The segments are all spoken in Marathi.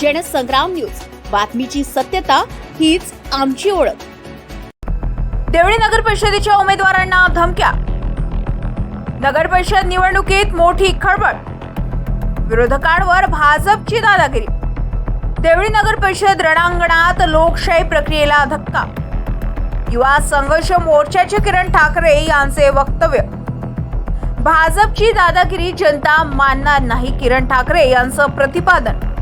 जनसंग्राम न्यूज. बातमीची सत्यता हीच आमची ओळख. देवळी नगर परिषदेच्या उमेदवारांना धमक्या. नगर परिषद निवडणुकीत मोठी खळबळ. विरोधकांवर भाजपची दादागिरी. देवळी नगर परिषद रणांगणात लोकशाही प्रक्रियेला धक्का. युवा संघर्ष मोर्चाचे किरण ठाकरे यांचे वक्तव्य. भाजपची दादागिरी जनता मानणार नाही किरण ठाकरे यांचं प्रतिपादन.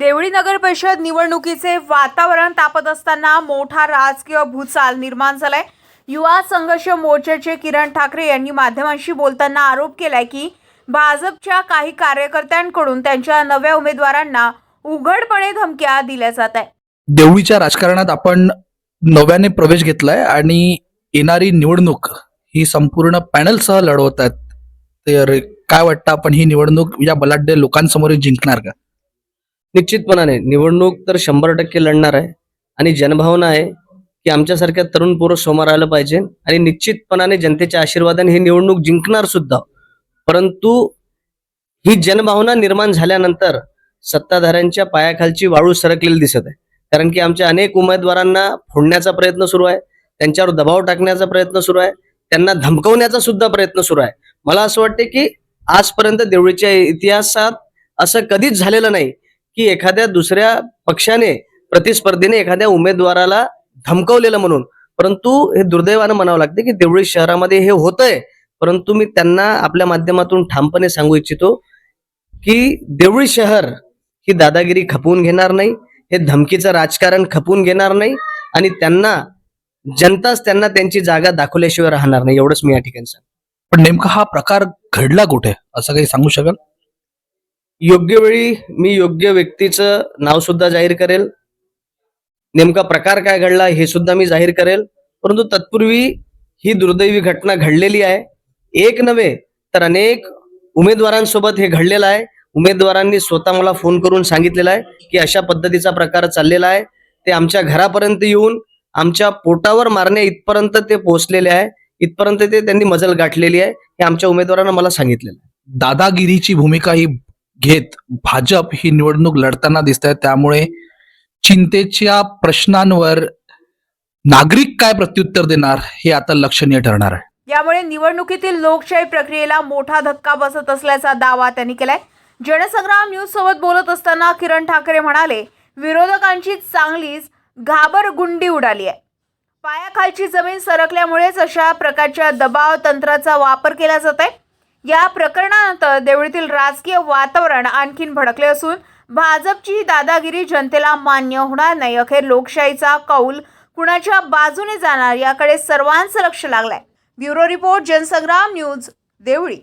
देवळी नगर परिषद निवडणुकीचे वातावरण तापत असताना मोठा राजकीय भूचाल निर्माण झालाय. युवा संघर्ष मोर्चाचे किरण ठाकरे यांनी माध्यमांशी बोलताना आरोप केलाय की भाजपच्या काही कार्यकर्त्यांकडून त्यांच्या नव्या उमेदवारांना उघडपणे धमक्या दिल्या जात आहे देवळीच्या राजकारणात आपण नव्याने प्रवेश घेतलाय आणि येणारी निवडणूक ही संपूर्ण पॅनलसह लढवत आहेत. तर काय वाटतं आपण ही निवडणूक या बलाढ्य लोकांसमोर जिंकणार का? निश्चितपणाने निवडणूक तर शंभर टक्के लढणार आहे. आणि जनभावना आहे की आमच्यासारख्या तरुण पोरं समोर आलं पाहिजे. आणि निश्चितपणाने जनतेच्या आशीर्वादाने ही निवडणूक जिंकणार सुद्धा. परंतु ही जनभावना निर्माण झाल्यानंतर सत्ताधाऱ्यांच्या पायाखालची वाळू सरकलेली दिसत आहे. कारण की आमच्या अनेक उमेदवारांना फोडण्याचा प्रयत्न सुरू आहे. त्यांच्यावर दबाव टाकण्याचा प्रयत्न सुरू आहे. त्यांना धमकवण्याचा सुद्धा प्रयत्न सुरू आहे. मला असं वाटते की आजपर्यंत देवळीच्या इतिहासात असं कधीच झालेलं नाही. की एखाद्या दुसऱ्या पक्षाने प्रतिस्पर्धीने एखाद्या उमेदवाराला धमकवलेलं म्हणून. परंतु हे दुर्दैवानं म्हणावं लागते की देवळी शहरामध्ये हे होतंय. परंतु मी त्यांना आपल्या माध्यमातून ठामपणे सांगू इच्छितो की देवळी शहर ही दादागिरी खपवून घेणार नाही हे धमकीचं राजकारण खपवून घेणार नाही आणि त्यांना जनताच त्यांना त्यांची जागा दाखवल्याशिवाय राहणार नाही. एवढंच मी या ठिकाणी सांग पण नेमका हा प्रकार घडला कुठे? असं काही सांगू शकाल? योग्य वेळी मी योग्य व्यक्तीचं नाव सुद्धा जाहीर करेल. नेमका प्रकार काय घडला हे सुद्धा मी जाहीर करेल. परंतु तत्पूर्वी ही दुर्दैवी घटना घडलेली आहे. एक नव्हे तर अनेक उमेदवारांसोबत हे घडलेलं आहे. उमेदवारांनी स्वतः मला फोन करून सांगितलेला आहे की अशा पद्धतीचा प्रकार चाललेला आहे. ते आमच्या घरापर्यंत येऊन आमच्या पोटावर मारण्या इथपर्यंत ते पोहोचलेले आहे. इथपर्यंत ते त्यांनी मजल गाठलेली आहे हे आमच्या उमेदवारांना मला सांगितलेलं आहे. दादागिरीची भूमिका ही घेत भाजप ही निवडणूक लढताना दिसत आहे त्यामुळे चिंतेच्या प्रश्नांवर नागरिक काय प्रत्युत्तर देणार हे आता लक्षणीय ठरणार आहे. यामुळे निवडणुकीतील लोकशाही प्रक्रियेला मोठा धक्का बसत असल्याचा दावा त्यांनी केलाय. जनसंग्राम न्यूज सोबत बोलत असताना किरण ठाकरे म्हणाले विरोधकांची चांगलीच घाबरगुंडी उडाली आहे. पायाखालची जमीन सरकल्यामुळेच अशा प्रकारच्या दबाव तंत्राचा वापर केला जात आहे या प्रकरणानंतर देवळीतील राजकीय वातावरण आणखीन भडकले असून भाजपची ही दादागिरी जनतेला मान्य होणार नाही. अखेर लोकशाहीचा कौल कुणाच्या बाजूने जाणार याकडे सर्वांचं लक्ष लागलंय. Bureau report Jansangram news Deoli.